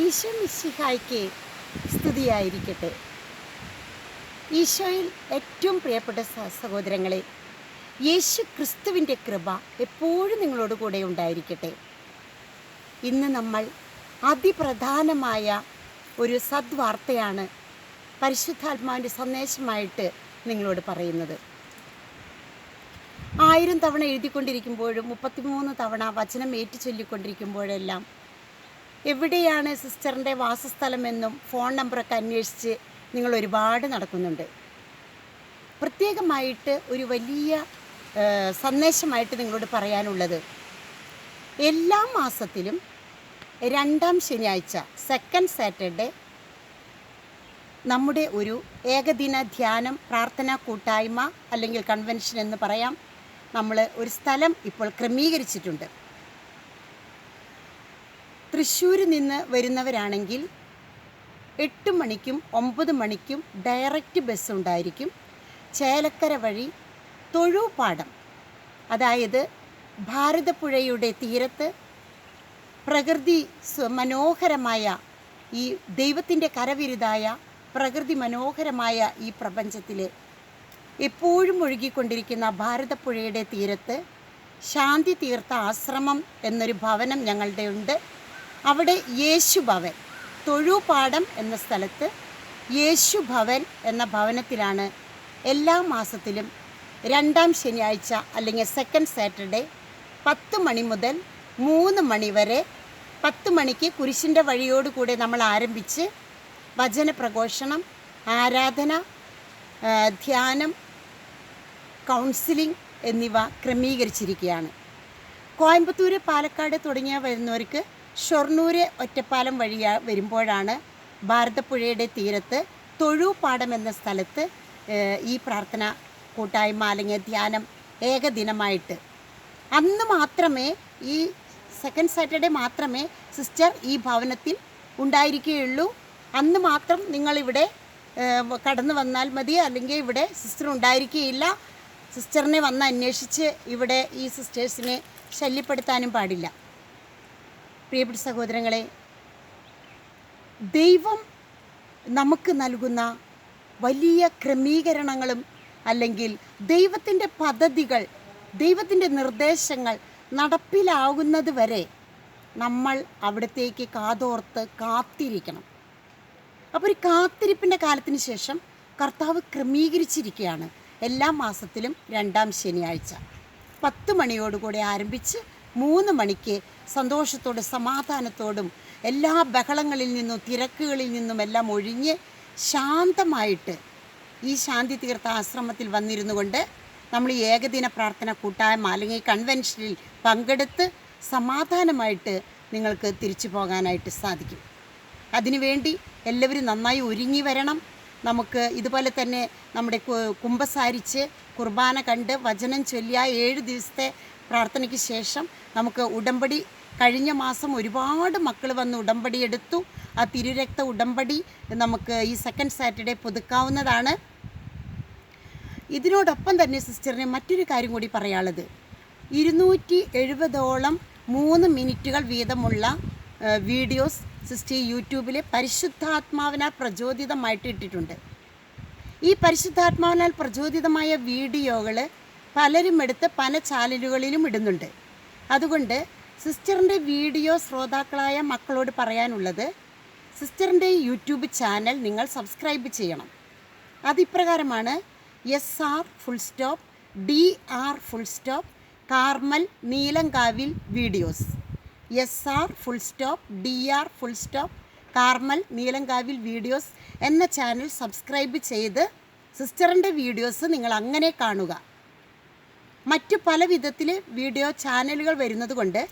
ഈശോ മിശിഹായ്ക്ക് സ്തുതിയായിരിക്കട്ടെ. ഈശോയിൽ ഏറ്റവും പ്രിയപ്പെട്ട സഹോദരങ്ങളെ യേശു ക്രിസ്തുവിന്റെ കൃപ എപ്പോഴും നിങ്ങളോട് കൂടെ ഉണ്ടായിരിക്കട്ടെ. ഇന്ന് നമ്മൾ അതിപ്രധാനമായ ഒരു സദ്വാർത്തയാണ് പരിശുദ്ധാത്മാവിന്റെ സന്ദേശമായിട്ട് നിങ്ങളോട് പറയുന്നത്. ആയിരം തവണ എഴുതിക്കൊണ്ടിരിക്കുമ്പോഴും മുപ്പത്തിമൂന്ന് തവണ വചനം ഏറ്റു ചൊല്ലിക്കൊണ്ടിരിക്കുമ്പോഴെല്ലാം എവിടെയാണ് സിസ്റ്ററിന്റെ വാസസ്ഥലമെന്നും ഫോൺ നമ്പറൊക്കെ അന്വേഷിച്ച് നിങ്ങൾ ഒരുപാട് നടക്കുന്നുണ്ട്. പ്രത്യേകമായിട്ട് ഒരു വലിയ സന്ദേശമായിട്ട് നിങ്ങളോട് പറയാനുള്ളത് എല്ലാ മാസത്തിലും രണ്ടാം ശനിയാഴ്ച സെക്കൻഡ് സാറ്റർഡേ നമ്മുടെ ഒരു ഏകദിന ധ്യാനം പ്രാർത്ഥനാ കൂട്ടായ്മ അല്ലെങ്കിൽ കൺവെൻഷൻ എന്ന് പറയാം. നമ്മൾ ഒരു സ്ഥലം ഇപ്പോൾ ക്രമീകരിച്ചിട്ടുണ്ട്. തൃശ്ശൂരിൽ നിന്ന് വരുന്നവരാണെങ്കിൽ എട്ട് മണിക്കും ഒമ്പത് മണിക്കും ഡയറക്റ്റ് ബസ് ഉണ്ടായിരിക്കും. ചേലക്കര വഴി തൊഴുപാടം അതായത് ഭാരതപ്പുഴയുടെ തീരത്ത് പ്രകൃതി മനോഹരമായ ഈ ദൈവത്തിന്റെ കരവിരുതായ പ്രകൃതി മനോഹരമായ ഈ പ്രപഞ്ചത്തിൽ എപ്പോഴും ഒഴുകിക്കൊണ്ടിരിക്കുന്ന ഭാരതപ്പുഴയുടെ തീരത്ത് ശാന്തി തീർത്ത ആശ്രമം എന്നൊരു ഭവനം ഞങ്ങളുടെ ഉണ്ട് അവിടെ യേശു ഭവൻ തൊഴുപാടം എന്ന സ്ഥലത്ത് യേശു ഭവൻ എന്ന ഭവനത്തിലാണ് എല്ലാ മാസത്തിലും രണ്ടാം ശനിയാഴ്ച അല്ലെങ്കിൽ സെക്കൻഡ് സാറ്റർഡേ പത്ത് മണി മുതൽ മൂന്ന് മണി വരെ പത്ത് മണിക്ക് കുരിശിന്റെ വഴിയോടുകൂടെ നമ്മൾ ആരംഭിച്ച് വചന പ്രഘോഷണം ആരാധന ധ്യാനം കൗൺസിലിംഗ് എന്നിവ ക്രമീകരിച്ചിരിക്കുകയാണ്. കോയമ്പത്തൂർ പാലക്കാട് തുടങ്ങിയ വരുന്നവർക്ക് ഷൊർണൂര് ഒറ്റപ്പാലം വഴി വരുമ്പോഴാണ് ഭാരതപ്പുഴയുടെ തീരത്ത് തൊഴുപാടം എന്ന സ്ഥലത്ത് ഈ പ്രാർത്ഥന കൂട്ടായ്മ അല്ലെങ്കിൽ ധ്യാനം ഏകദിനമായിട്ട്. അന്ന് മാത്രമേ ഈ സെക്കൻഡ് സാറ്റർഡേ മാത്രമേ സിസ്റ്റർ ഈ ഭവനത്തിൽ ഉണ്ടായിരിക്കുകയുള്ളൂ. അന്ന് മാത്രം നിങ്ങളിവിടെ കടന്നു വന്നാൽ മതി. അല്ലെങ്കിൽ ഇവിടെ സിസ്റ്റർ ഉണ്ടായിരിക്കുകയില്ല. സിസ്റ്ററിനെ വന്ന് അന്വേഷിച്ച് ഇവിടെ ഈ സിസ്റ്റേഴ്സിനെ ശല്യപ്പെടുത്താനും പാടില്ല. പ്രിയപ്പെട്ട സഹോദരങ്ങളെ ദൈവം നമുക്ക് നൽകുന്ന വലിയ ക്രമീകരണങ്ങളും അല്ലെങ്കിൽ ദൈവത്തിന്റെ പദ്ധതികൾ ദൈവത്തിന്റെ നിർദ്ദേശങ്ങൾ നടപ്പിലാകുന്നത് വരെ നമ്മൾ അവിടത്തേക്ക് കാതോർത്ത് കാത്തിരിക്കണം. അപ്പോൾ ഒരു കാത്തിരിപ്പിന്റെ കാലത്തിന് ശേഷം കർത്താവ് ക്രമീകരിച്ചിരിക്കുകയാണ്. എല്ലാ മാസത്തിലും രണ്ടാം ശനിയാഴ്ച. പത്ത് മണിയോടുകൂടി ആരംഭിച്ച് മൂന്ന് മണിക്ക് സന്തോഷത്തോടും സമാധാനത്തോടും എല്ലാ ബഹളങ്ങളിൽ നിന്നും തിരക്കുകളിൽ നിന്നും എല്ലാം ഒഴിഞ്ഞ് ശാന്തമായിട്ട് ഈ ശാന്തി തീർത്ഥ ആശ്രമത്തിൽ വന്നിരുന്നു കൊണ്ട് നമ്മൾ ഈ ഏകദിന പ്രാർത്ഥന കൂട്ടായ്മ അല്ലെങ്കിൽ കൺവെൻഷനിൽ പങ്കെടുത്ത് സമാധാനമായിട്ട് നിങ്ങൾക്ക് തിരിച്ചു പോകാനായിട്ട് സാധിക്കും. അതിനുവേണ്ടി എല്ലാവരും നന്നായി ഒരുങ്ങി വരണം. നമുക്ക് ഇതുപോലെ തന്നെ നമ്മുടെ കുംഭസാരിച്ച് കുർബാന കണ്ട് വചനം ചൊല്ലിയ ഏഴ് ദിവസത്തെ പ്രാർത്ഥനയ്ക്ക് ശേഷം നമുക്ക് ഉടമ്പടി കഴിഞ്ഞ മാസം ഒരുപാട് മക്കൾ വന്ന് ഉടമ്പടി എടുത്തു. ആ തിരുരക്ത ഉടമ്പടി നമുക്ക് ഈ സെക്കൻഡ് സാറ്റർഡേ പുതുക്കാവുന്നതാണ്. ഇതിനോടൊപ്പം തന്നെ സിസ്റ്ററിന് മറ്റൊരു കാര്യം കൂടി പറയാനുള്ളത്. ഇരുന്നൂറ്റി എഴുപതോളം മൂന്ന് മിനിറ്റുകൾ വീതമുള്ള വീഡിയോസ് സിസ്റ്റർ യൂട്യൂബിൽ പരിശുദ്ധാത്മാവിനാൽ പ്രചോദിതമായിട്ട് ഇട്ടിട്ടുണ്ട്. ഈ പരിശുദ്ധാത്മാവിനാൽ പ്രചോദിതമായ വീഡിയോകൾ പലരും എടുത്ത് പല ചാനലുകളിലും ഇടുന്നുണ്ട്. അതുകൊണ്ട് സിസ്റ്ററിന്റെ വീഡിയോ ശ്രോതാക്കളായ മക്കളോട് പറയാനുള്ളത് സിസ്റ്ററിന്റെ യൂട്യൂബ് ചാനൽ നിങ്ങൾ സബ്സ്ക്രൈബ് ചെയ്യണം. അതിപ്രകാരമാണ് S R full stop D R full stop Carmel Neelankavil videos S R full stop D R full stop Carmel Neelankavil videos എന്ന ചാനൽ സബ്സ്ക്രൈബ് ചെയ്ത് സിസ്റ്ററിന്റെ വീഡിയോസ് നിങ്ങൾ അങ്ങനെ കാണുക. മറ്റു പല വിധത്തിൽ വീഡിയോ ചാനലുകൾ വരുന്നത് കൊണ്ട്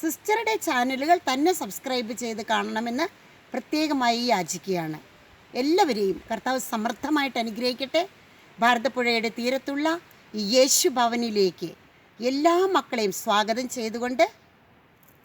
സിസ്റ്ററുടെ ചാനലുകൾ തന്നെ സബ്സ്ക്രൈബ് ചെയ്ത് കാണണമെന്ന് പ്രത്യേകമായി യാചിക്കുകയാണ്. എല്ലാവരെയും കർത്താവ് സമൃദ്ധമായിട്ട് അനുഗ്രഹിക്കട്ടെ. ഭാരതപ്പുഴയുടെ തീരത്തുള്ള യേശു ഭവനിലേക്ക് എല്ലാ മക്കളെയും സ്വാഗതം ചെയ്തുകൊണ്ട്